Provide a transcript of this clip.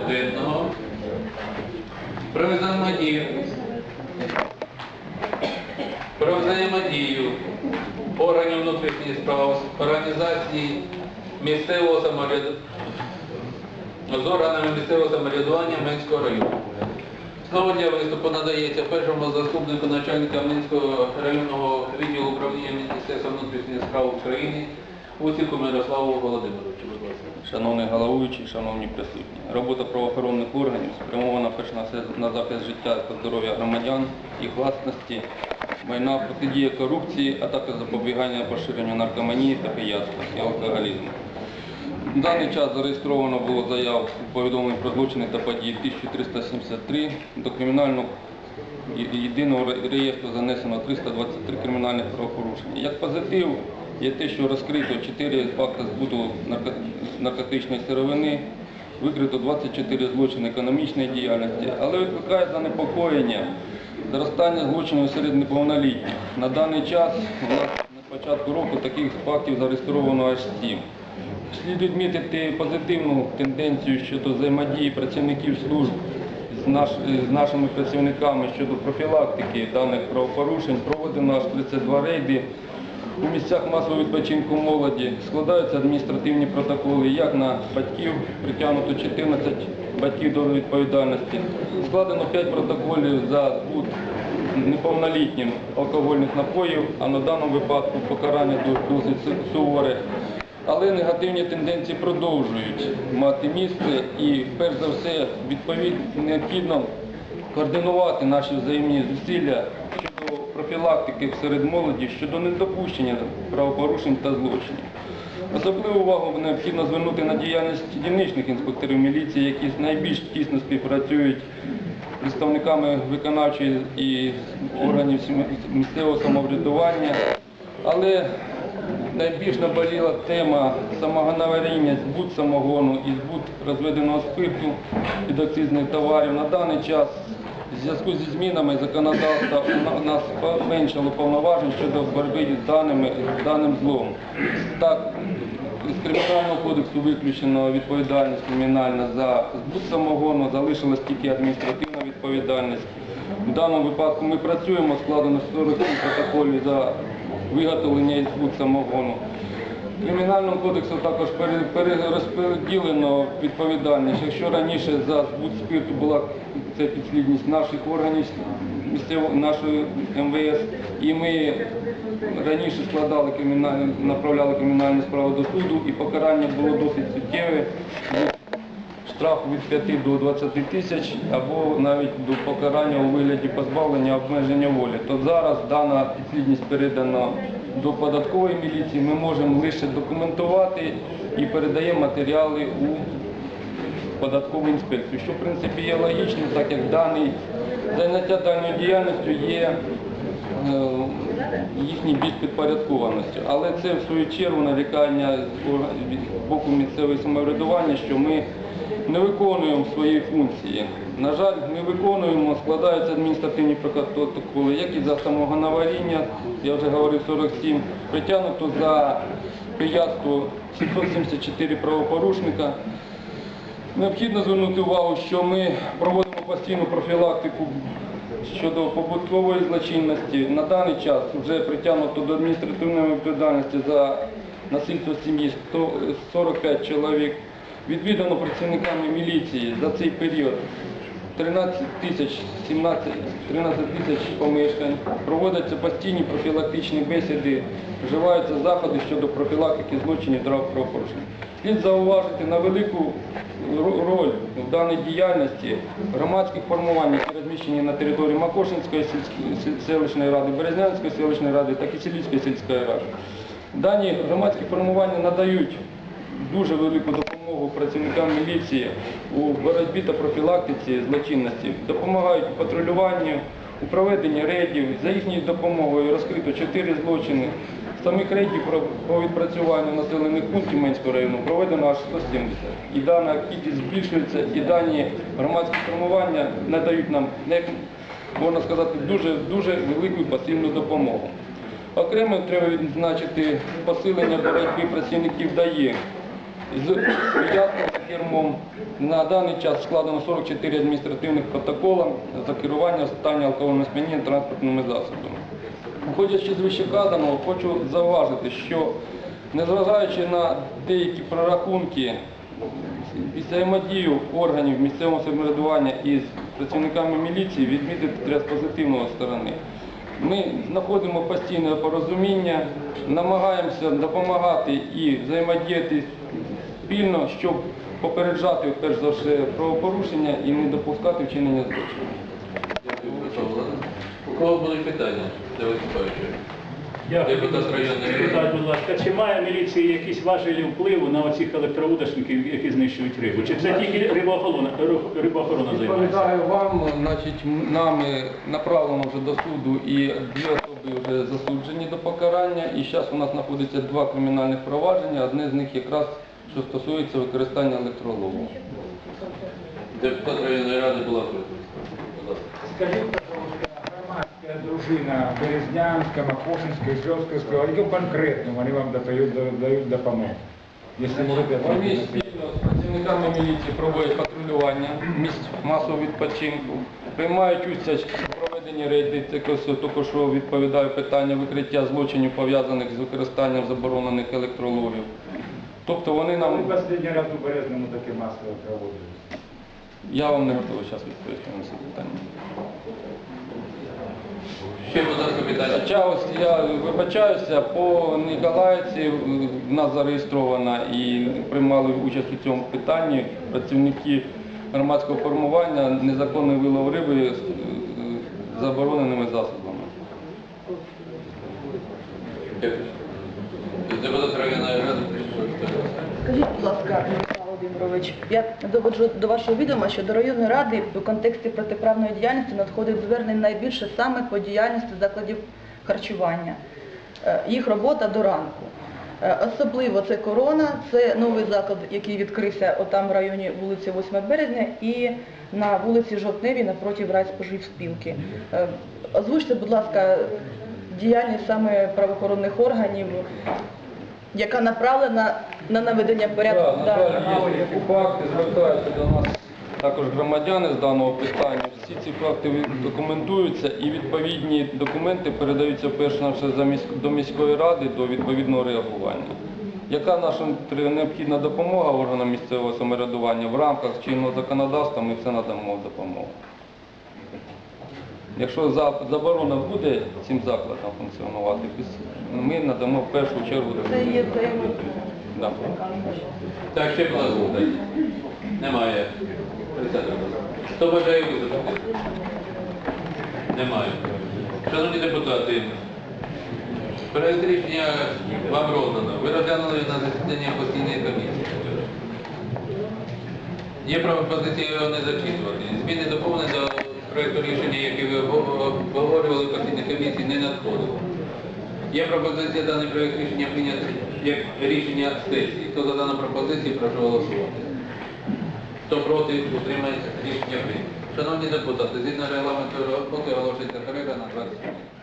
порядку про взаємодію, про взаємодію органів внутрішніх справ, організацій місцевого самоврядування з органами місцевого самоврядування Менського району. Слово для виступу надається першому заступнику начальника Минського районного відділу управління Міністерства внутрішніх справ України Усіку Мирославу Володимировичу. Будь ласка. Шановний головуючий, шановні присутні, робота правоохоронних органів спрямована перш на все на захист життя та здоров'я громадян, їх власності, майна, протидія корупції, а також запобігання поширенню наркоманії та пияцтва і алкоголізму. В даний час зареєстровано було заяв повідомлень про злочини та події 1373, до кримінального єдиного реєстру занесено 323 кримінальних правопорушення. Як позитив є те, що розкрито 4 факти збуту нарко- наркотичної сировини, викрито 24 злочини економічної діяльності, але викликає занепокоєння зростання злочинів серед неповнолітніх. На даний час у нас на початку року таких фактів зареєстровано аж 7. Слід відмітити позитивну тенденцію щодо взаємодії працівників служб з нашими працівниками щодо профілактики даних правопорушень. Проводено аж 32 рейди у місцях масового відпочинку молоді. Складаються адміністративні протоколи як на батьків, притягнуто 14 батьків до відповідальності. Складено 5 протоколів за збут неповнолітнім алкогольних напоїв, а на даному випадку покарання до- досить суворе. Але негативні тенденції продовжують мати місце і, перш за все, відповідно необхідно координувати наші взаємні зусилля профілактики серед молоді щодо недопущення правопорушень та злочинів. Особливу увагу необхідно звернути на діяльність дільничних інспекторів міліції, які найбільш тісно співпрацюють з представниками виконавчої і органів місцевого самоврядування. Але найбільш наболіла тема самогоноваріння, збут самогону і збут розведеного спирту від акцизних товарів. На даний час в зв'язку зі змінами законодавства у нас поменшало повноважень щодо боротьби з даними, з даним злом. Так, з кримінального кодексу виключено відповідальність кримінальна за збут самогону, залишилась тільки адміністративна відповідальність. В даному випадку ми працюємо, складено 47 протоколів за виготовлення і збут самогону. Кримінальним кодексом також пере- перерозподілено відповідальність. Якщо раніше за збут спирту була це підслідність наших органів нашої МВС, і ми раніше складали кримінальні, направляли кримінальні справи до суду, і покарання було досить суттєве. Штраф від 5 до 20 тисяч або навіть до покарання у вигляді позбавлення обмеження волі. То зараз дана підслідність передана до податкової міліції. Ми можемо лише документувати і передаємо матеріали у податкову інспекцію, що в принципі є логічним, так як даний заняття даною діяльністю є е, їхній більш підпорядкованості. Але це в свою чергу нарікання з боку місцевого самоврядування, що ми не виконуємо свої функції. На жаль, не виконуємо, складаються адміністративні протоколи, як і за самогоноваріння, я вже говорив 47, притягнуто за пияцтво 774 правопорушника. Необхідно звернути увагу, що ми проводимо постійну профілактику щодо побутової злочинності. На даний час вже притягнуто до адміністративної відповідальності за насильство сім'ї 145 чоловік. Відвідано працівниками міліції за цей період 13 тисяч 17, 13 тисяч помешкань. Проводяться постійні профілактичні бесіди, вживаються заходи щодо профілактики злочинів правопорушень. Слід зауважити на велику роль в даній діяльності громадських формувань, які розміщені на території Макошинської селищної ради, Березнянської селищної ради, так і сільської ради. Дані громадські формування надають дуже велику допомогу працівникам міліції у боротьбі та профілактиці злочинності, допомагають у патрулюванні, у проведенні рейдів. За їхньою допомогою розкрито 4 злочини. Самих рейдів по відпрацюванню населених пунктів Менського району проведено аж 170. І дана кількість збільшується, і дані громадські формування надають нам, можна сказати, дуже, дуже велику пасивну допомогу. Окремо треба відзначити посилення боротьби працівників ДАЄ з приятним кермом. На даний час складено 44 адміністративних протоколи за керування стані алкогольного сп'яніння транспортними засобами. Виходячи з вищеказаного, хочу зауважити, що незважаючи на деякі прорахунки взаємодію органів місцевого самоврядування із працівниками міліції відмітити треба з позитивної сторони. Ми знаходимо постійне порозуміння, намагаємося допомагати і взаємодіяти спільно, щоб попереджати перш за все правопорушення і не допускати вчинення злочину. У кого будуть питання Дякую. Депутат районної ради. Скажіть, будь ласка, чи має міліція якісь важелі впливу на оцих електроудочників, які знищують рибу? Чи це тільки рибоохорона, риб- рибоохорона займається? Відповідаю вам, значить, м- нами направлено вже до суду і дві особи вже засуджені до покарання. І зараз у нас знаходиться два кримінальних провадження, одне з них якраз що стосується використання електролову. Депутат районної ради була присутня. Будь ласка. Скажіть, дружина Березнянська, Макошинська, Жовська, яку конкретно вони вам дають, дають допомогу? Якщо можете Вони спільно з працівниками міліції проводять патрулювання місць масового відпочинку, приймають участь у проведенні рейдів, це що відповідаю питання викриття злочинів пов'язаних з використанням заборонених електроловів. Тобто вони нам, останній раз у Березному таке масово проводили. я вам не готовий зараз відповісти на це питання. Ще, будь ласка, питання. Хоча ось я вибачаюся, по Ніколаївці в нас зареєстрована і приймали участь у цьому питанні працівники громадського формування незаконний вилов риби з забороненими засобами. Скажіть, будь ласка, Володимирович, я доводжу до вашого відома, що до районної ради у контексті протиправної діяльності надходить звернень найбільше саме по діяльності закладів харчування. Е, Їх робота до ранку. Е, Особливо це корона, це новий заклад, який відкрився отам в районі вулиці 8 березня і на вулиці Жовтневій напроти райспоживспілки. Е, Озвучте, будь ласка, діяльність саме правоохоронних органів, яка направлена на наведення порядку. Так, на жаль, є такі факти, звертаються до нас також громадяни з даного питання. Всі ці факти документуються і відповідні документи передаються перш на все до міської ради до відповідного реагування. Яка наша необхідна допомога органам місцевого самоврядування в рамках чинного законодавства, ми все надамо допомогу. Якщо заборона буде цим закладам функціонувати, ми надамо в першу чергу Це є. Да. Так, ще ласка, питання. Немає. Хто бажає виступити? Немає. Шановні депутати, проект рішення вам роздано. Ви розглянули на засіданні постійної комісії. Є пропозиція його не зачитувати. Зміни доповнення до проекту рішення, яке ви обговорювали в постійній комісії, не надходило. Є пропозиція даний проєкт рішення прийняти як рішення сесії. Хто за дану пропозицію, прошу голосувати. Хто проти, утримається рішення прийнято. Шановні депутати, згідно регламенту роботи оголошується перерва на 20 хвилин.